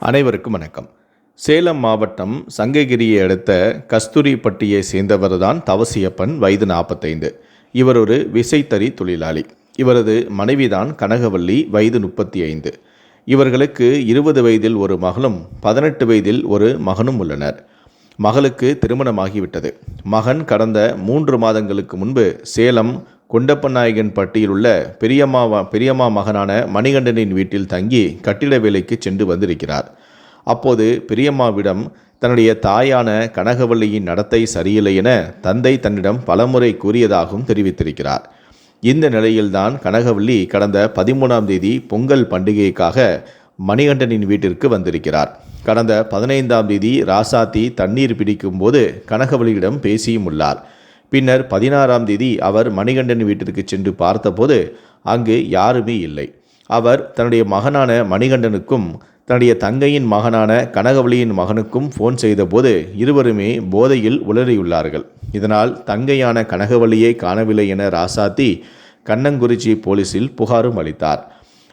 அனைவருக்கும் வணக்கம். சேலம் மாவட்டம் சங்ககிரியை அடுத்த கஸ்தூரிப்பட்டியை சேர்ந்தவர்தான் தவசியப்பன் வயது நாற்பத்தைந்து இவர் ஒரு விசைத்தறி தொழிலாளி. இவரது மனைவிதான் கனகவல்லி வயது முப்பத்தி ஐந்து இவர்களுக்கு இருபது வயதில் ஒரு மகளும் பதினெட்டு வயதில் ஒரு மகனும் உள்ளனர். மகளுக்கு திருமணமாகிவிட்டது. மகன் கடந்த மூன்று மாதங்களுக்கு முன்பு சேலம் குண்டப்பநாயகன் பட்டியில் உள்ள பெரியம்மா பெரியம்மா மகனான மணிகண்டனின் வீட்டில் தங்கி கட்டிட வேலைக்கு சென்று வந்திருக்கிறார். அப்போது பெரியம்மாவிடம் தன்னுடைய தாயான கனகவல்லியின் நடத்தை சரியில்லை என தந்தை தன்னிடம் பலமுறை கூறியதாகவும் தெரிவித்திருக்கிறார். இந்த நிலையில்தான் கனகவல்லி கடந்த பதிமூணாம் தேதி பொங்கல் பண்டிகைக்காக மணிகண்டனின் வீட்டிற்கு வந்திருக்கிறார். கடந்த பதினைந்தாம் தேதி ராசாத்தி தண்ணீர் பிடிக்கும் போது கனகவல்லியிடம் பேசியும் உள்ளார். பின்னர் பதினாறாம் தேதி அவர் மணிகண்டன் வீட்டிற்கு சென்று பார்த்தபோது அங்கு யாருமே இல்லை. அவர் தன்னுடைய மகனான மணிகண்டனுக்கும் தன்னுடைய தங்கையின் மகனான கனகவலியின் மகனுக்கும் ஃபோன் செய்தபோது இருவருமே போதையில் உளறியுள்ளார்கள். இதனால் தங்கையான கனகவலியை காணவில்லை என ராசாத்தி கண்ணங்குறிச்சி போலீசில் புகாரும் அளித்தார்.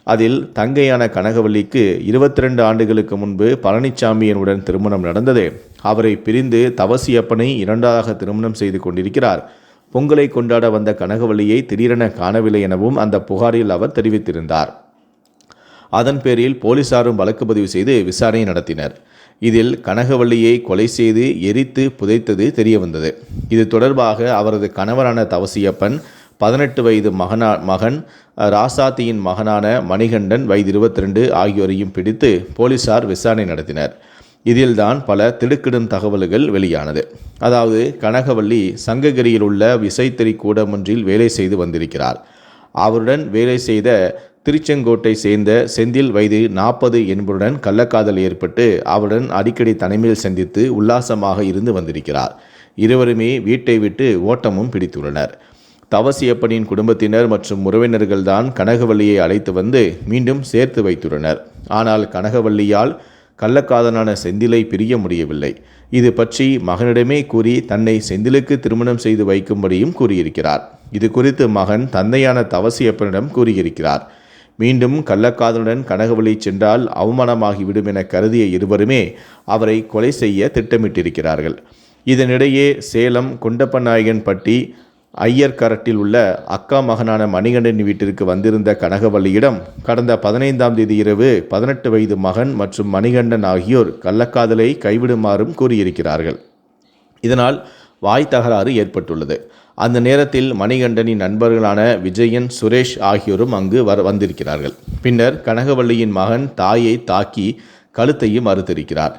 அதில் தங்கையான கனகவல்லிக்கு இருபத்தி ரெண்டு ஆண்டுகளுக்கு முன்பு பழனிசாமியனுடன் திருமணம் நடந்தது. அவரை பிரிந்து தவசியப்பனை இரண்டாக திருமணம் செய்து கொண்டிருக்கிறார். பொங்கலை கொண்டாட வந்த கனகவல்லியை திடீரென காணவில்லை எனவும் அந்த புகாரில் அவர் தெரிவித்திருந்தார். அதன் பேரில் போலீசாரும் வழக்கு பதிவு செய்து விசாரணை நடத்தினர். இதில் கனகவள்ளியை கொலை செய்து எரித்து புதைத்தது தெரியவந்தது. இது தொடர்பாக அவரது கணவரான தவசியப்பன் பதினெட்டு வயது மகனா மகன் ராசாத்தியின் மகனான மணிகண்டன் வயது இருபத்தி ரெண்டு ஆகியோரையும் பிடித்து போலீசார் விசாரணை நடத்தினர். இதில்தான் பல திடுக்கிடும் தகவல்கள் வெளியானது. அதாவது கனகவல்லி சங்ககிரியில் உள்ள விசைத்தறி கூடம் ஒன்றில் வேலை செய்து வந்திருக்கிறார். அவருடன் வேலை செய்த திருச்செங்கோட்டை சேர்ந்த செந்தில் வயது நாற்பது என்பதுடன் கள்ளக்காதல் ஏற்பட்டு அவருடன் அடிக்கடி தனிமையில் சந்தித்து உல்லாசமாக இருந்து வந்திருக்கிறார். இருவருமே வீட்டை விட்டு ஓட்டமும் பிடித்துள்ளனர். தவசியப்பனின் குடும்பத்தினர் மற்றும் உறவினர்கள் தான் கனகவல்லியை அழைத்து வந்து மீண்டும் சேர்த்து வைத்துள்ளனர். ஆனால் கனகவல்லியால் கள்ளக்காதனான செந்திலை பிரிய முடியவில்லை. இது பற்றி மகனிடமே கூறி தன்னை செந்திலுக்கு திருமணம் செய்து வைக்கும்படியும் கூறியிருக்கிறார். இது குறித்து மகன் தந்தையான தவசியப்பனிடம் கூறியிருக்கிறார். மீண்டும் கள்ளக்காதலுடன் கனகவழி சென்றால் அவமானமாகிவிடும் என கருதிய இருவருமே அவரை கொலை செய்ய திட்டமிட்டிருக்கிறார்கள். இதனிடையே சேலம் குண்டப்பநாயகன்பட்டி ஐயர் கரட்டில் உள்ள அக்கா மகனான மணிகண்டன் வீட்டிற்கு வந்திருந்த கனகவல்லியிடம் கடந்த பதினைந்தாம் தேதி இரவு பதினெட்டு வயது மகன் மற்றும் மணிகண்டன் ஆகியோர் கள்ளக்காதலை கைவிடுமாறும் கூறியிருக்கிறார்கள். இதனால் வாய் தகராறு ஏற்பட்டுள்ளது. அந்த நேரத்தில் மணிகண்டனின் நண்பர்களான விஜயன் சுரேஷ் ஆகியோரும் அங்கு வர வந்திருக்கிறார்கள். பின்னர் கனகவள்ளியின் மகன் தாயை தாக்கி கழுத்தையும் அறுத்திருக்கிறார்.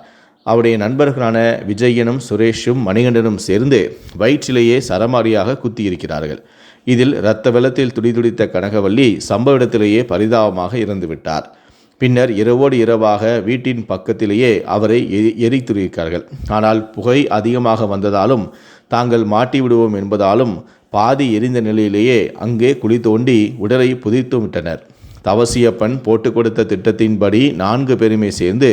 அவருடைய நண்பர்களான விஜயனும் சுரேஷும் மணிகண்டனும் சேர்ந்து வயிற்றிலேயே சரமாரியாக குத்தியிருக்கிறார்கள். இதில் இரத்த வெள்ளத்தில் துடிதுடித்த கனகவல்லி சம்பவ இடத்திலேயே பரிதாபமாக இறந்துவிட்டார். பின்னர் இரவோடு இரவாக வீட்டின் பக்கத்திலேயே அவரை எரித்துருக்கிறார்கள். ஆனால் புகை அதிகமாக வந்ததாலும் தாங்கள் மாட்டி விடுவோம் என்பதாலும் பாதி எரிந்த நிலையிலேயே அங்கே குழி தோண்டி உடலை புதைத்து விட்டனர் தவசியப்பன் போட்டு கொடுத்த திட்டத்தின்படி நான்கு பேருமே சேர்ந்து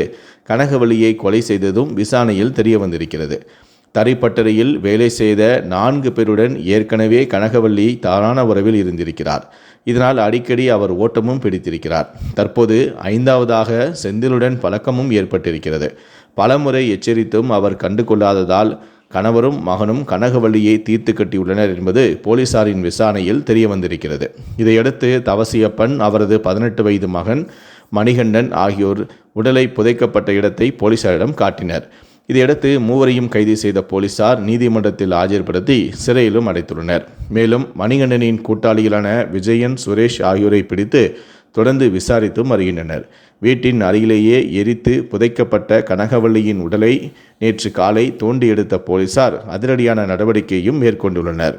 கனகவலியை கொலை செய்ததும் விசாரணையில் தெரிய வந்திருக்கிறது. தரிப்பட்டறையில் வேலை செய்த நான்கு பேருடன் ஏற்கனவே கனகவல்லி தாரான உறவில் இருந்திருக்கிறார். இதனால் அடிக்கடி அவர் ஓட்டமும் பிடித்திருக்கிறார். தற்போது ஐந்தாவதாக செந்திலுடன் பழக்கமும் ஏற்பட்டிருக்கிறது. பலமுறை எச்சரித்தும் அவர் கண்டு கொள்ளாததால் கணவரும் மகனும் கனகவல்லியை தீர்த்து கட்டியுள்ளனர் என்பது போலீசாரின் விசாரணையில் தெரிய வந்திருக்கிறது. இதையடுத்து தவசியப்பன் அவரது பதினெட்டு வயது மகன் மணிகண்டன் ஆகியோர் உடலை புதைக்கப்பட்ட இடத்தை போலீசாரிடம் காட்டினர். இதையடுத்து மூவரையும் கைது செய்த போலீசார் நீதிமன்றத்தில் ஆஜர்படுத்தி சிறையிலும் அடைத்துள்ளனர். மேலும் மணிகண்டனின் கூட்டாளிகளான விஜயன் சுரேஷ் ஆகியோரை பிடித்து தொடர்ந்து விசாரித்தும் வருகின்றனர். வீட்டின் அருகிலேயே எரித்து புதைக்கப்பட்ட கனகவள்ளியின் உடலை நேற்று காலை தோண்டி எடுத்த போலீசார் அதிரடியான நடவடிக்கையும் மேற்கொண்டுள்ளனர்.